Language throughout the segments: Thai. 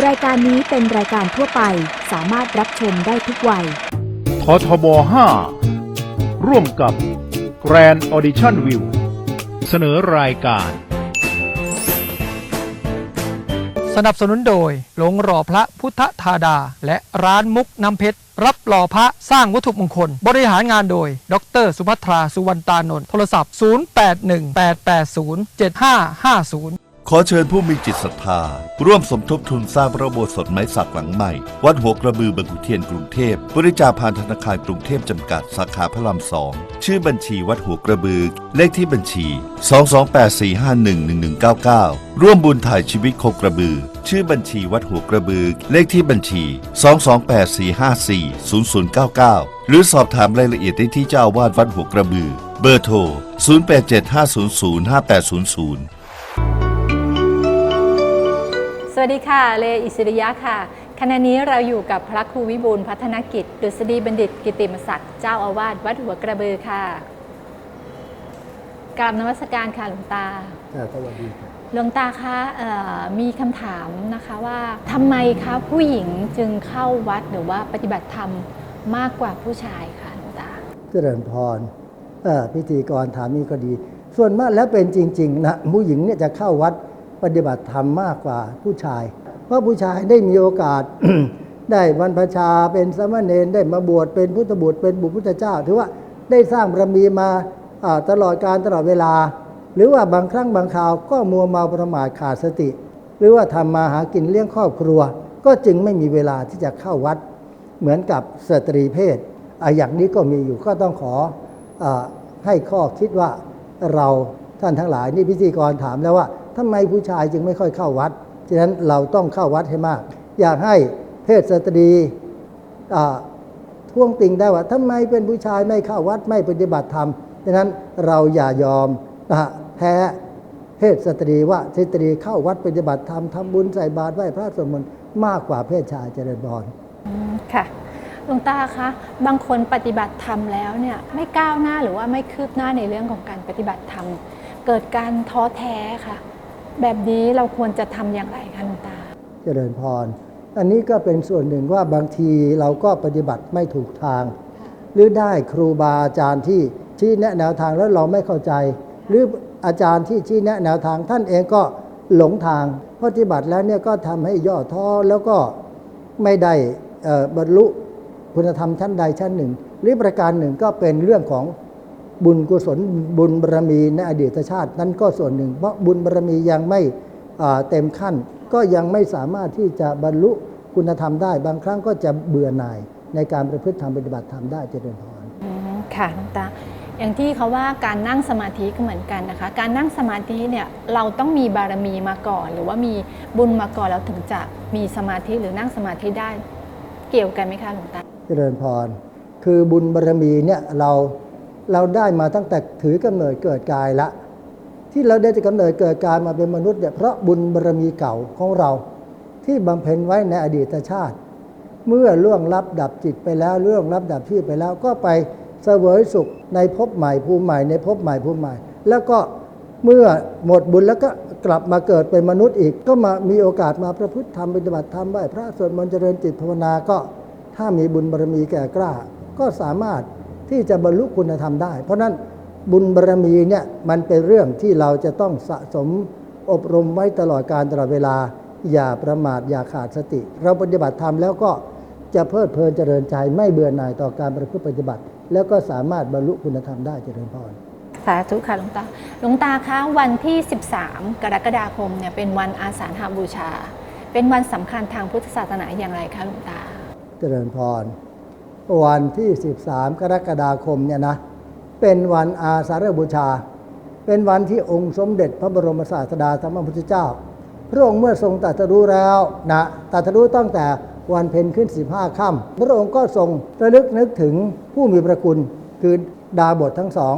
รายการนี้เป็นรายการทั่วไปสามารถรับชมได้ทุกวัย ททบ 5 ร่วมกับ Grand Audition View เสนอรายการ สนับสนุนโดยหลงหล่อพระพุทธธาดา และร้านมุกน้ำเพชร รับหล่อพระสร้างวัตถุมงคล บริหารงานโดย ดร สุภัทรา สุวรรณตานนท์โทรศัพท์ 0818807550 ขอเชิญผู้มีจิตศรัทธา ร่วมสมทบทุนสร้างพระโบสถ์ไม้สักหลังใหม่ วัดหัวกระบือบางขุนเทียนกรุงเทพบริจาคผ่านธนาคารกรุงเทพจำกัดสาขาพระรามสองชื่อบัญชีวัดหัวกระบือ เลขที่บัญชี 228451199 ร่วมบุญถ่ายชีวิตโคกระบือ ชื่อบัญชีวัดหัวกระบือ เลขที่บัญชี 22845400099 หรือสอบถามรายละเอียดได้ที่เจ้าอาวาสวัดหัวกระบือ เบอร์โทร 0875005800 สวัสดีค่ะ เลอิสริยะค่ะ ขณะนี้เราอยู่กับพระครูวิบูลย์พัฒนกิจ ดุษฎีบัณฑิต กิติมศักดิ์ เจ้าอาวาสวัดหัวกระบือค่ะกราบนมัสการค่ะหลวงตาสวัสดีครับหลวงตาคะเอ่อมีคำถามนะคะว่าทำไมคะผู้หญิงจึงเข้าวัดหรือว่าปฏิบัติธรรมมากกว่าผู้ชายคะหลวงตาเจริญพรเอ่อพิธีกรถามนี้ก็ดี ส่วนมากแล้วเป็นจริง ๆ นะผู้หญิงเนี่ยจะเข้าวัด ปฏิบัติธรรมมากกว่าผู้ชาย เพราะผู้ชายได้มีโอกาสได้บรรพชาเป็นสามเณรได้มาบวชเป็นพุทธบุตรเป็นบุพุทธเจ้า ถือว่าได้สร้างบารมีมาตลอดการตลอดเวลา หรือว่าบางครั้งบางคราวก็มัวเมาประมาทขาดสติ หรือว่าทำมาหากินเลี้ยงครอบครัว ก็จึงไม่มีเวลาที่จะเข้าวัด เหมือนกับสตรีเพศอย่างนี้ก็มีอยู่ก็ต้องขออให้ข้อคิดว่าเราท่านทั้งหลายนี่พิธีกรถามแล้วว่า ทำไมผู้ชายจึงไม่ค่อยเข้าวัด ฉะนั้นเราต้องเข้าวัดให้มาก อยากให้เพศสตรีอ่าท้วงติงได้ว่าทำไมเป็นผู้ชายไม่เข้าวัดไม่ปฏิบัติธรรม ฉะนั้นเราอย่ายอมนะฮะแพ้เพศสตรีว่าสตรีเข้าวัดปฏิบัติธรรมทำบุญใส่บาตรไหว้พระสวดมนต์มากกว่าเพศชายเจริญบอืมค่ะหลวงตาคะบางคนปฏิบัติธรรมแล้วเนี่ยไม่ก้าวหน้าหรือว่าไม่คืบหน้าในเรื่องของการปฏิบัติธรรม เกิดการท้อแท้ค่ะ แบบนี้เราควรจะทำอย่างไรคะหลวงตา เจริญพร อันนี้ก็เป็นส่วนหนึ่งว่าบางทีเราก็ปฏิบัติไม่ถูกทาง หรือได้ครูบาอาจารย์ที่ชี้แนะแนวทางแล้วเราไม่เข้าใจ หรืออาจารย์ที่ชี้แนะแนวทางท่านเองก็หลงทางปฏิบัติแล้วเนี่ยก็ทำให้ย่อท้อแล้วก็ไม่ได้เอ่อบรรลุคุณธรรมชั้นใดชั้นหนึ่ง หรือประการหนึ่งก็เป็นเรื่องของ บุญกุศลบุญบารมีในอดีตชาตินั้นก็ส่วนหนึ่ง เพราะบุญบารมียังไม่อ่าเต็มขั้น ก็ยังไม่สามารถที่จะบรรลุคุณธรรมได้ บางครั้งก็จะเบื่อหน่ายในการประพฤติธรรมปฏิบัติธรรมได้เจริญพรอืมค่ะหลวงตาอย่างที่เขาว่าการนั่งสมาธิก็เหมือนกันนะคะ การนั่งสมาธิเนี่ยเราต้องมีบารมีมาก่อน หรือว่ามีบุญมาก่อนแล้วถึงจะมีสมาธิหรือนั่งสมาธิได้เกี่ยวกันไหมคะหลวงตาเจริญพร คือบุญบารมีเนี่ยเรา เราได้มาตั้งแต่ถือกำเนิดเกิดกายละ ที่เราได้จะกำเนิดเกิดกายมาเป็นมนุษย์เนี่ยเพราะบุญบารมีเก่าของเรา ที่บำเพ็ญไว้ในอดีตชาติ เมื่อล่วงลับดับจิตไปแล้วล่วงลับดับชีพไปแล้วก็ไปเสวยสุขในภพใหม่ภูมิใหม่ในภพใหม่ภูมิใหม่ แล้วก็เมื่อหมดบุญแล้วก็กลับมาเกิดเป็นมนุษย์อีก ก็มามีโอกาสมาประพฤติธรรมปฏิบัติธรรมไหว้พระสวดมนต์เจริญจิตภาวนาก็ถ้ามีบุญบารมีแก่กล้า ก็สามารถ ที่จะบรรลุคุณธรรมได้ เพราะฉะนั้นบุญบารมีเนี่ยมันเป็นเรื่องที่เราจะต้องสะสมอบรมไว้ตลอดการตลอดเวลา อย่าประมาทอย่าขาดสติ เราปฏิบัติธรรมแล้วก็จะเพลิดเพลินเจริญใจไม่เบื่อหน่ายต่อการประพฤติปฏิบัติ แล้วก็สามารถบรรลุคุณธรรมได้เจริญพรสาธุค่ะหลวงตาหลวงตาคะวันที่ 13 กรกฎาคมเนี่ยเป็นวันอาสาฬหบูชา เป็นวันสำคัญทางพุทธศาสนาอย่างไรคะหลวงตา เจริญพร วันที่ 13 กรกฎาคมเนี่ยนะเป็นวันอาสาฬบูชา เป็นวันที่องค์สมเด็จพระบรมศาสดาสัมมาพุทธเจ้า พระองค์เมื่อทรงตรัสรู้แล้วนะตรัสรู้ตั้งแต่วันเพ็ญขึ้น 15ค่ำพระองค์ก็ทรงระลึกนึกถึงผู้มีพระคุณคือดาบททั้งสอง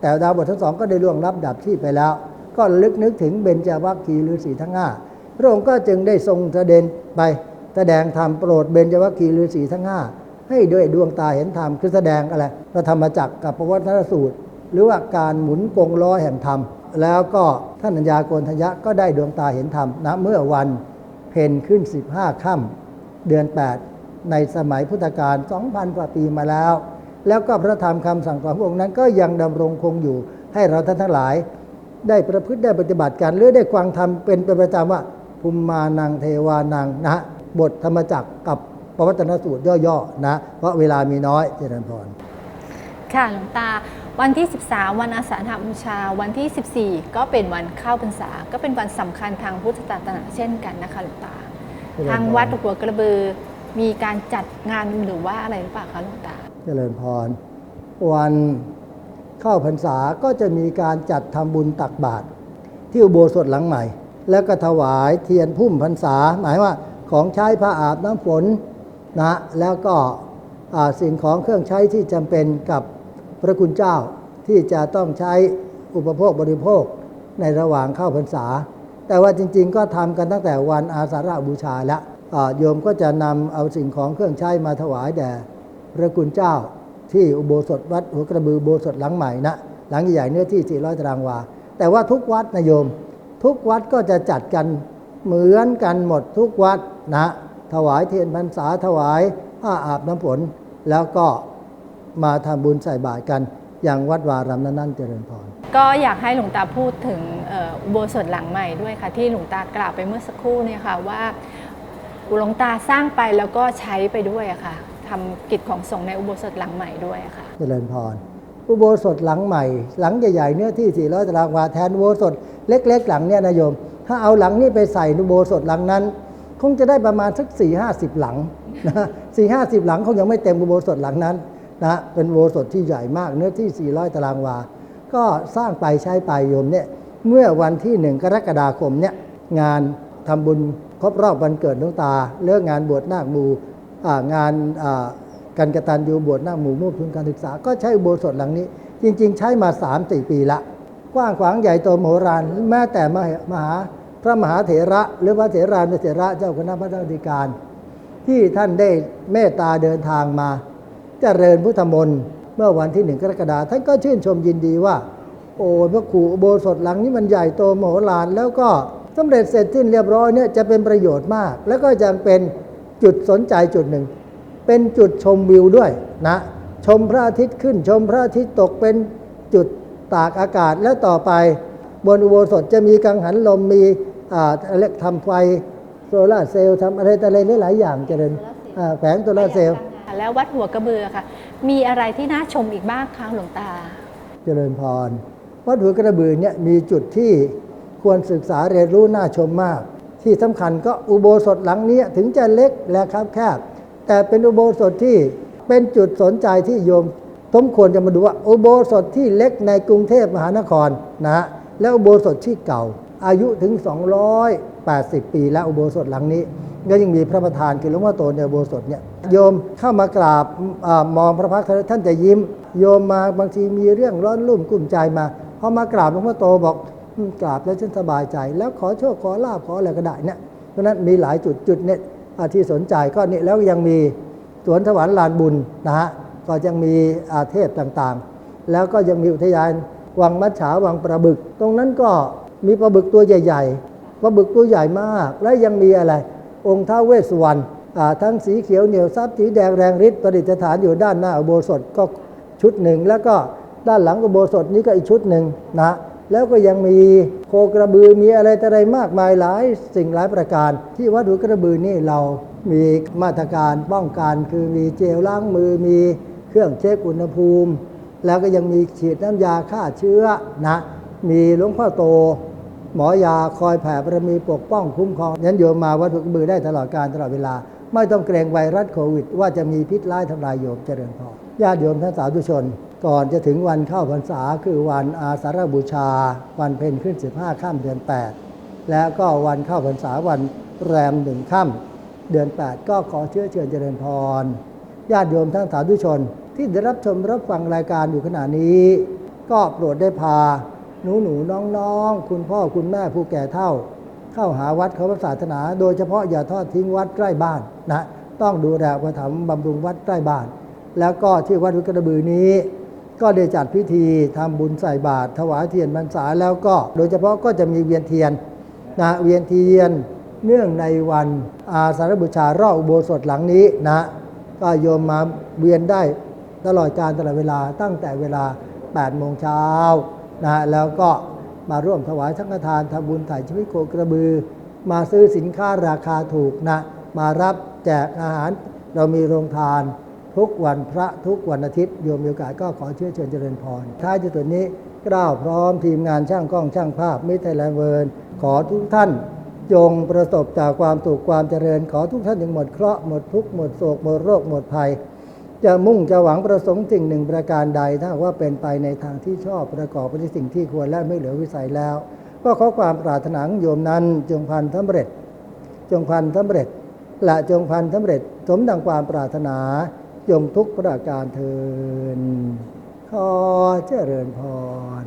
แต่ดาบททั้งสองก็ได้ล่วงรับดับที่ไปแล้ว ก็ลึกนึกถึงเบญจวัคคีฤาษีทั้งห้าพระองค์ก็จึงได้ทรงเสด็จไปแสดงธรรมโปรดเบญจวัคคีฤาษีทั้งห้า ให้ด้วยดวงตาเห็นธรรมคือแสดงอะไรพระธรรมจักรกับปวัตนสูตร หรือว่าการหมุนกงล้อแห่งธรรม แล้วก็ท่านัญญาโกณทยะก็ได้ดวงตาเห็นธรรมณเมื่อวันเพนขึ้น 15ค่ำเดือน 8 ในสมัยพุทธกาล2,000 กว่าปีมาแล้ว แล้วก็พระธรรมคำสั่งสอนพระองค์นั้นก็ยังดำรงคงอยู่ให้เราท่านทั้งหลาย ได้ประพฤติได้ปฏิบัติกันหรือได้ฟังธรรมเป็นประจำว่าภูมิมานังเทวานังนะฮะบทธรรมจักรกับ ปวัตนสูตรย่อๆนะ เพราะเวลามีน้อยเจริญพรค่ะหลวงตาวันที่ 13 วันอาสาฬหบูชา วันที่ 14 ก็เป็นวันเข้าพรรษา ก็เป็นวันสำคัญทางพุทธศาสนาเช่นกันนะคะหลวงตาเจริญพรทางวัดหัวกระบือมีการจัดงานหรือว่าอะไรหรือเปล่าคะหลวงตา เจริญพร วันเข้าพรรษาก็จะมีการจัดทำบุญตักบาตรที่อุโบสถหลังใหม่ แล้วก็ถวายเทียนพุ่มพรรษา หมายว่าของใช้พระอาบน้ำฝน นะแล้วก็สิ่งของเครื่องใช้ที่จำเป็นกับพระคุณเจ้าที่จะต้องใช้อุปโภคบริโภคในระหว่างเข้าพรรษา แต่ว่าจริง ๆ ก็ทำกันตั้งแต่วันอาสาฬหบูชาแล้วโยมก็จะนำเอาสิ่งของเครื่องใช้มาถวายแด่พระคุณเจ้าที่อุโบสถวัดหัวกระบืออุโบสถหลังใหม่นะหลังใหญ่เนื้อที่ 400 ตารางวา แต่ว่าทุกวัดนะโยม ทุกวัดก็จะจัดกันเหมือนกันหมดทุกวัดนะ ถวายเทียนพรรษาถวายผ้าอาบน้ำฝนแล้วก็มาทำบุญใส่บาตรกันอย่างวัดวารามนั้นๆเจริญพร ก็อยากให้หลวงตาพูดถึงเอ่ออุโบสถหลังใหม่ด้วยค่ะ ที่หลวงตากล่าวไปเมื่อสักครู่เนี่ยค่ะว่าหลวงตาสร้างไปแล้วก็ใช้ไปด้วยอะค่ะทำกิจของสงฆ์ในอุโบสถหลังใหม่ด้วยอะค่ะ เจริญพร อุโบสถหลังใหม่ หลังใหญ่ๆเนื้อที่400ตารางวาแทนอุโบสถเล็ก ๆ หลังเนี่ยนะโยม ถ้าเอาหลังนี้ไปใส่อุโบสถหลังนั้น คงจะได้ประมาณสัก4 5 0หลังนะสี่ห้าสิบหลังคงยังไม่เต็มอุโบสถหลังนั้นนะเป็นอุโบสถที่ใหญ่มากเนื้อที่ 400 ตารางวา ก็สร้างไปใช้ไปโยมเนี่ยเมื่อวันที่หนึ่งกรกฎาคมเนี่ยงานทำบุญครบรอบวันเกิดหลวงตาเลิกงานบวชนาคบูงานอ่าการกตัญญูบวชหน้าหมูมุ่งทุนการศึกษา ก็ใช้อุโบสถหลังนี้ จริง ๆ ใช้มา3 4ปีละ กว้างขวางใหญ่โตมโหฬารแม้แต่มหามหา พระมหาเถระหรือพระเถรานุเถระเจ้าคณะพระราธิการ ที่ท่านได้เมตตาเดินทางมาเจริญพุทธมนต์เมื่อวันที่หนึ่งกรกฎาคมท่านก็ชื่นชมยินดีว่า โอ้พระครูโบสถหลังนี้มันใหญ่โตมโหฬารแล้วก็สำเร็จเสร็จสิ้นเรียบร้อยเนี่ยจะเป็นประโยชน์มาก แล้วก็ยังเป็นจุดสนใจจุดหนึ่ง เป็นจุดชมวิวด้วยนะชมพระอาทิตย์ขึ้นชมพระอาทิตย์ตกเป็นจุดตากอากาศแล้วต่อไป บนอุโบสถจะมีกังหันลมมี อ่าอะไรทำไฟโซลาร์เซลล์ทำอะไรแต่อะไรหลายๆอย่างเจริญอ่าแผงโซลาร์เซลล์แล้ววัดหัวกระบือค่ะ มีอะไรที่น่าชมอีกบ้างคะหลวงตา เจริญพร วัดหัวกระบือเนี่ยมีจุดที่ควรศึกษาเรียนรู้น่าชมมาก ที่สำคัญก็อุโบสถหลังเนี้ยถึงจะเล็กและครับแคบแต่เป็นอุโบสถที่เป็นจุดสนใจที่โยมสมควรจะมาดูว่าอุโบสถที่เล็กในกรุงเทพมหานครนะฮะและอุโบสถที่เก่า อายุถึง 280 ปีแล้วอุโบสถหลังนี้ก็ยังมีพระประธานคือหลวงพ่อโตในอุโบสถเนี่ยโยมเข้ามากราบอมองพระพักตร์ท่านจะยิ้ม โยมมาบางทีมีเรื่องร้อนรุ่มกลุ้มใจมาพอมากราบหลวงพ่อโตบอกกราบแล้วฉันสบายใจ แล้วขอโชคขอลาบขออะไรก็ได้เนี่ยเพราะนั้นมีหลายจุดจุดเนี่ยที่สนใจก็นี่แล้วยังมีสวนถวรรค์ลานบุญนะฮะก็ยังมีอาเทพต่างๆ แล้วก็ยังมีอุทยานวังมัจฉาวังประบึก ตรงนั้นก็ มีปลาบึกตัวใหญ่ๆปลาบึกตัวใหญ่มาก และยังมีอะไร องค์ท้าเวสุวรรณทั้งสีเขียวเหนียวซับสีแดงแรงฤทธิ์ประดิษฐานอยู่ด้านหน้าอุโบสถก็ชุดหนึ่ง แล้วก็ด้านหลังอุโบสถนี้ก็อีกชุดหนึ่งนะแล้วก็ยังมีโคกระบือมีอะไรต่ออะไรมากมายหลายสิ่งหลายประการ ที่วัดหัวกระบือนี่เรามีมาตรการป้องกันคือมีเจลล้างมือมีเครื่องเช็คอุณหภูมิ แล้วก็ยังมีฉีดน้ำยาฆ่าเชื้อนะ มีหลวงพ่อโต หมอยาคอยแผ่บารมีปกป้องคุ้มครองยันโยมมาวัดหัวกระบือได้ตลอดการตลอดเวลา ไม่ต้องเกรงไวรัสโควิด ว่าจะมีพิษร้ายทำลายโยมเจริญพรญาติโยมท่านสาธุชน ก่อนจะถึงวันเข้าพรรษาคือวันอาสาฬบูชา วันเพ็ญขึ้น 15ค่ำเดือน 8 และก็วันเข้าพรรษาวันแรมหนึ่งค่ำเดือน 8 ก็ขอเชื้อเชิญเจริญพรญาติโยมทั้งสาธุชน ที่ได้รับชมรับฟังรายการอยู่ขณะนี้ ก็โปรดได้พา หนูหนูน้องน้องๆคุณพ่อคุณแม่ผู้แก่เท่า เข้าหาวัดเขาพระศาสนา โดยเฉพาะอย่าทอดทิ้งวัดใกล้บ้านนะต้องดูแลประถมบำรุงวัดใกล้บ้าน แล้วก็ที่วัดหุกระบือนี้ ก็ได้จัดพิธีทำบุญใส่บาตรถวายเทียนพรรษาแล้วก็โดยเฉพาะก็จะมีเวียนเทียนนะเวียนเทียนเนื่องในวันอาสาฬบูชารอบอุโบสถหลังนี้นะก็โยมมาเวียนได้ตลอดการตลอดเวลาตั้งแต่เวลา 8 โมงเช้า นะแล้วก็มาร่วมถวายสังฆทานทำบุญถ่ายชีวิตโคกระบือ มาซื้อสินค้าราคาถูกนะ มารับแจกอาหารเรามีโรงทานทุกวันพระทุกวันอาทิตย์โยมมีโอกาสก็ขอเชื้อเชิญเจริญพรท้ายที่สุดนี้กล้าวพร้อมทีมงานช่างกล้องช่างภาพมิตรไทยแลนด์เวิร์นขอทุกท่านจงประสบจากความสุขความเจริญ ขอทุกท่านจงหมดเคราะห์หมดทุกข์หมดโศกหมดโรคหมดภัย จะมุ่งจะหวังประสงค์สิ่งหนึ่งประการใด ถ้าว่าเป็นไปในทางที่ชอบประกอบไปด้วยสิ่งที่ควรและไม่เหลือวิสัยแล้ว ก็ขอความปรารถนาของโยมนั้นจงพันสำเร็จ จงพันสำเร็จและจงพันสำเร็จ สมดังความปรารถนาจงทุกประการเทินขอเจริญพร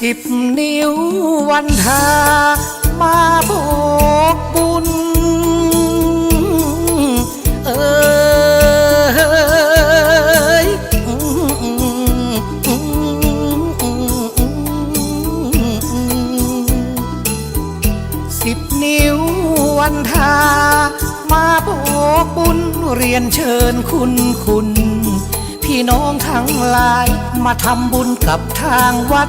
สิบนิ้ววันทามาโบกบุญ เอยสิบนิ้ววันทามาโบกบุญเรียนเชิญคุณคุณ พี่น้องทั้งหลายมาทำบุญกับทางวัด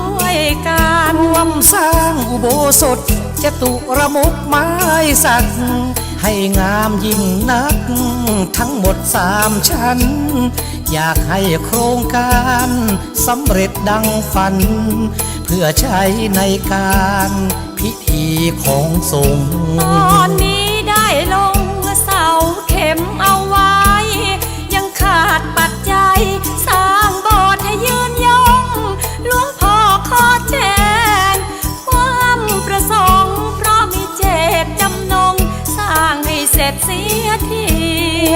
กันร่วมสร้างอุโบสถจตุระมุกไม้สัก ให้งามยิ่งนัก ทั้งหมดสามชั้น อยากให้โครงการสำเร็จดังฝัน เพื่อใช้ในการพิธีของสงฆ์ตอนนี้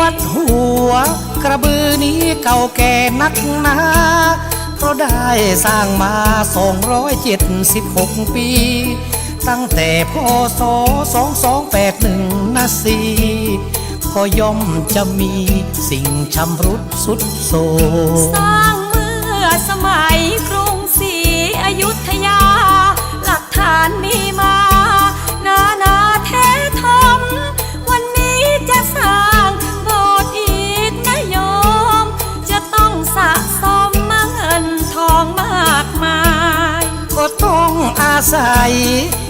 วัดหัว กระบือนี้เก่าแก่นักหนาเพราะได้สร้างมา 276 ปี ตั้งแต่พศ2281นะสีก็ย่อมจะมีสิ่งชำรุดสุดโทรสร้างเมื่อสมัยกรุงศรีอยุธยา หลักฐานมีมา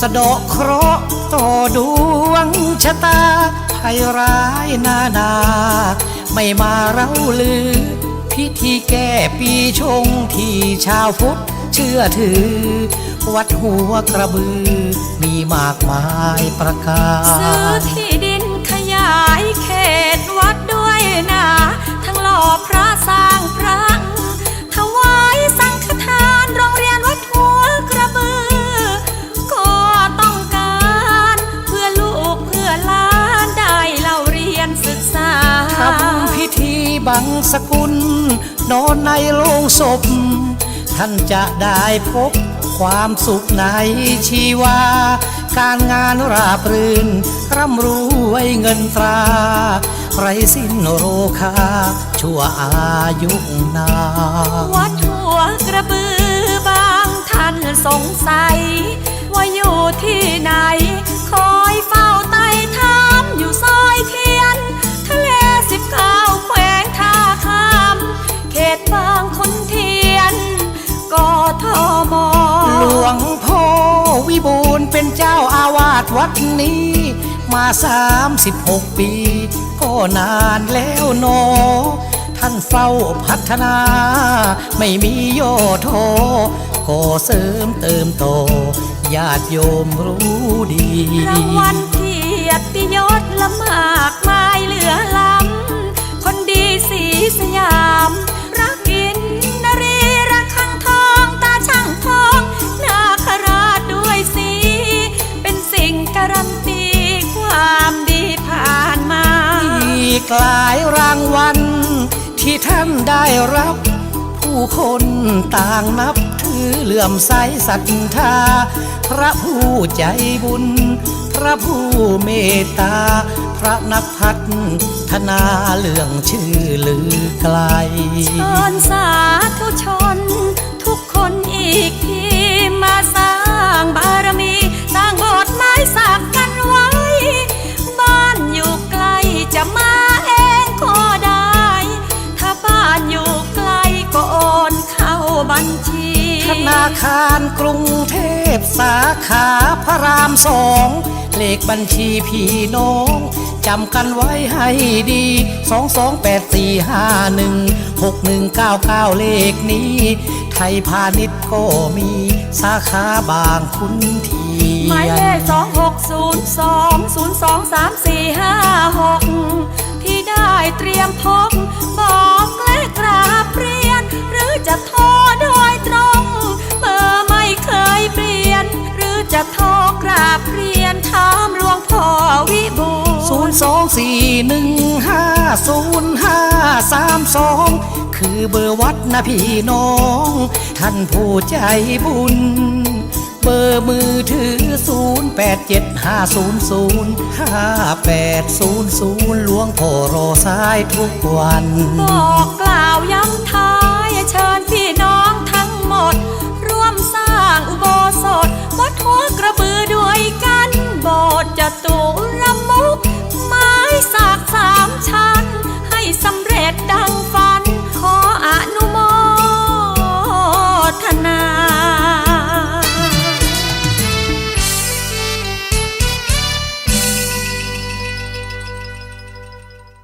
สะดอกเคราะห์ต่อดวงชะตาภัยร้ายนานา ไม่มาเราลือ พิธีแก้ปีชงที่ชาวพุทธเชื่อถือ วัดหัวกระบือ มีมากมายประการ นอนในโลงศพ ท่านจะได้พบความสุขในชีวา การงานราบรื่น ร่ำรวยเงินตรา ไรสิ้นโรคา ชั่วอายุนา วัดหัวกระบือบางท่านสงสัย ว่าอยู่ที่ไหน คอยเฝ้าตา วัดนี้ มาสามสิบหกปี ก็นานแล้วโนอท่านเฝ้าพัฒนา ไม่มีโยโทก็เสริมเติมโตญาติโยมรู้ดีรางวัล หลายรางวัลที่ท่านได้รับ ผู้คนต่างนับถือเหลื่อมใสศรัทธา พระผู้ใจบุญ พระผู้เมตตา พระนักพัฒนาเรื่องชื่อลือไกลเชิญสา ญชีธนาคารกรุงเทพสาขาพระรามสองเลขบัญชีพี่น้องจำกันไว้ให้ดีสองสองแปดสี่ห้าหนึ่งหกหนึ่งเก้าเก้าเลขนี้ ไทยพาณิชย์ก็มีสาขาบางคุณทีหมายเลขสองหกศูนย์สองศูนย์สองสามสี่ห้าหกที่ได้เตรียมพกบอกและกราบเรียนหรือ จะโทรโดยตรง เบอร์ไม่เคยเปลี่ยน หรือจะโทรกราบเรียนถามหลวงพ่อวิบูลศูนย์สองสี่หนึ่งห้าศูนย์ห้าสามสองคือเบอร์วัดนะพี่น้อง ท่านผู้ใจบุญ เบอร์มือถือ 0 8 7 5 0 0 5 8 0 0 หลวงพ่อรอสายทุกวัน บอกกล่าวย้ำท้าย ตูระมุกไม้สากสามชั้น ให้สำเร็จดังฝัน